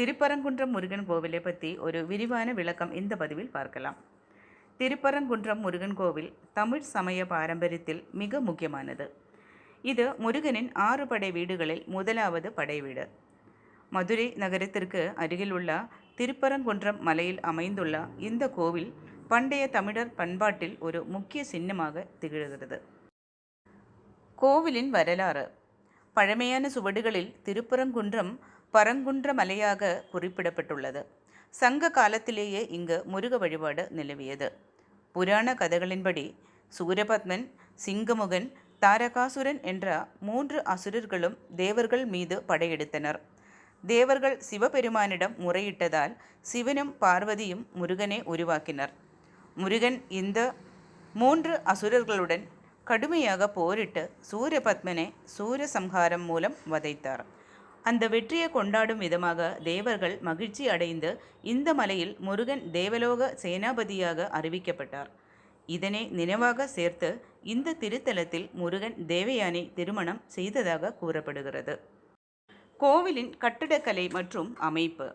திருப்பரங்குன்றம் முருகன் கோவிலை பற்றி ஒரு விரிவான விளக்கம் இந்த பதிவில் பார்க்கலாம். திருப்பரங்குன்றம் முருகன் கோவில் தமிழ் சமய பாரம்பரியத்தில் மிக முக்கியமானது. இது முருகனின் ஆறு படை வீடுகளில் முதலாவது படை வீடு. மதுரை நகரத்திற்கு அருகில் உள்ள திருப்பரங்குன்றம் மலையில் அமைந்துள்ள இந்த கோவில் பண்டைய தமிழர் பண்பாட்டில் ஒரு முக்கிய சின்னமாக திகழ்கிறது. கோவிலின் வரலாறு. பழமையான சுவடுகளில் திருப்பரங்குன்றம் பரங்குன்ற மலையாக குறிப்பிடப்பட்டுள்ளது. சங்க காலத்திலேயே இங்கு முருக வழிபாடு நிலவியது. புராண கதைகளின்படி சூரபத்மன் சிங்கமுகன் தாரகாசுரன் என்ற மூன்று அசுரர்களும் தேவர்கள் மீது படையெடுத்தனர். தேவர்கள் சிவபெருமானிடம் முறையிட்டதால் சிவனும் பார்வதியும் முருகனை உருவாக்கினர். முருகன் இந்த மூன்று அசுரர்களுடன் கடுமையாக போரிட்டு சூரியபத்மனை சூரியசம்ஹாரம் மூலம் வதைத்தார். அந்த வெற்றியை கொண்டாடும் விதமாக தேவர்கள் மகிழ்ச்சி அடைந்து இந்த மலையில் முருகன் தேவலோக சேனாபதியாக அறிவிக்கப்பட்டார். இதனை நினைவாக சேர்த்து இந்த திருத்தலத்தில் முருகன் தேவயானை திருமணம் செய்ததாக கூறப்படுகிறது. கோவிலின் கட்டிடக்கலை மற்றும் அமைப்பு.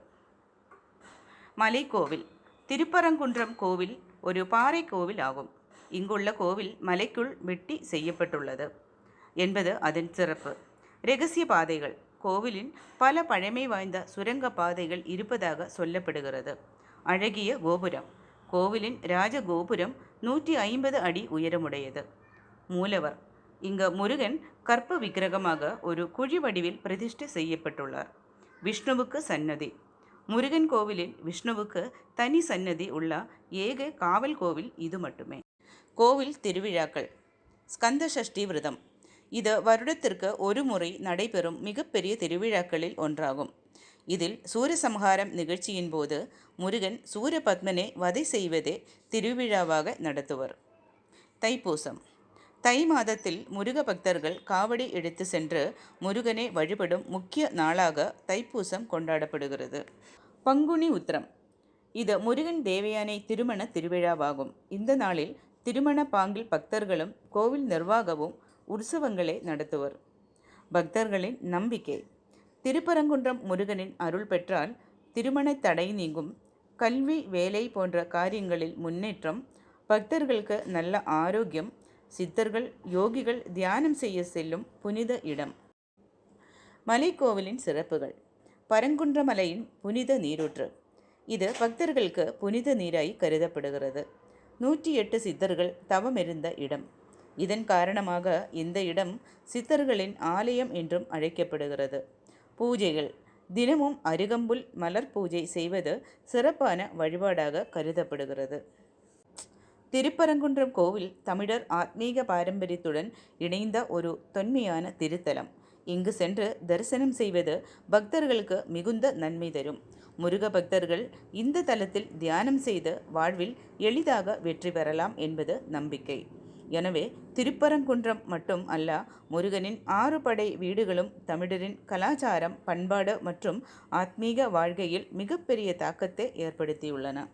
மலைக்கோவில். திருப்பரங்குன்றம் கோவில் ஒரு பாறை கோவில் ஆகும். இங்குள்ள கோவில் மலைக்குள் வெட்டி செய்யப்பட்டுள்ளது என்பது அதன் சிறப்பு. ரகசிய பாதைகள். கோவிலின் பல பழமை வாய்ந்த சுரங்க பாதைகள் இருப்பதாக சொல்லப்படுகிறது. அழகிய கோபுரம். கோவிலின் ராஜகோபுரம் நூற்றி ஐம்பது அடி உயரமுடையது. மூலவர். இங்கு முருகன் கற்ப விக்கிரகமாக ஒரு குழி வடிவில் பிரதிஷ்டை செய்யப்பட்டுள்ளார். விஷ்ணுவுக்கு சன்னதி. முருகன் கோவிலில் விஷ்ணுவுக்கு தனி சன்னதி உள்ள ஏக காவல் கோவில் இது மட்டுமே. கோவில் திருவிழாக்கள். ஸ்கந்த சஷ்டி விரதம். இது வருடத்திற்கு ஒரு முறை நடைபெறும் மிகப்பெரிய திருவிழாக்களில் ஒன்றாகும். இதில் சூரசம்ஹாரம் நிகழ்ச்சியின் போது முருகன் சூரபத்மனை வதை செய்வதே திருவிழாவாக நடத்துவர். தைப்பூசம். தை மாதத்தில் முருக பக்தர்கள் காவடி எடுத்து சென்று முருகனை வழிபடும் முக்கிய நாளாக தைப்பூசம் கொண்டாடப்படுகிறது. பங்குனி உத்திரம். இது முருகன் தேவையானை திருமண திருவிழாவாகும். இந்த நாளில் திருமண பாங்கில் பக்தர்களும் கோவில் நிர்வாகமும் உற்சவங்களை நடத்துவர். பக்தர்களின் நம்பிக்கை. திருப்பரங்குன்றம் முருகனின் அருள் பெற்றால் திருமண தடை நீங்கும். கல்வி வேலை போன்ற காரியங்களில் முன்னேற்றம். பக்தர்களுக்கு நல்ல ஆரோக்கியம். சித்தர்கள் யோகிகள் தியானம் செய்ய செல்லும் புனித இடம். மலைக்கோவிலின் சிறப்புகள். பரங்குன்ற மலையின் புனித நீரூற்று. இது பக்தர்களுக்கு புனித நீராய் கருதப்படுகிறது. நூற்றி எட்டு சித்தர்கள் தவமிருந்த இடம். இதன் காரணமாக இந்த இடம் சித்தர்களின் ஆலயம் என்றும் அழைக்கப்படுகிறது. பூஜைகள். தினமும் அருகம்புல் மலர் பூஜை செய்வது சிறப்பான வழிபாடாக கருதப்படுகிறது. திருப்பரங்குன்றம் கோவில் தமிழர் ஆத்மீக பாரம்பரியத்துடன் இணைந்த ஒரு தொன்மையான திருத்தலம். இங்கு சென்று தரிசனம் செய்வது பக்தர்களுக்கு மிகுந்த நன்மை தரும். முருக பக்தர்கள் இந்த தலத்தில் தியானம் செய்து வாழ்வில் எளிதாக வெற்றி பெறலாம் என்பது நம்பிக்கை. எனவே திருப்பரங்குன்றம் மட்டும் அல்ல முருகனின் ஆறு படை வீடுகளும் தமிழரின் கலாச்சாரம் பண்பாடு மற்றும் ஆத்மீக வாழ்க்கையில் மிகப்பெரிய தாக்கத்தை ஏற்படுத்தியுள்ளன.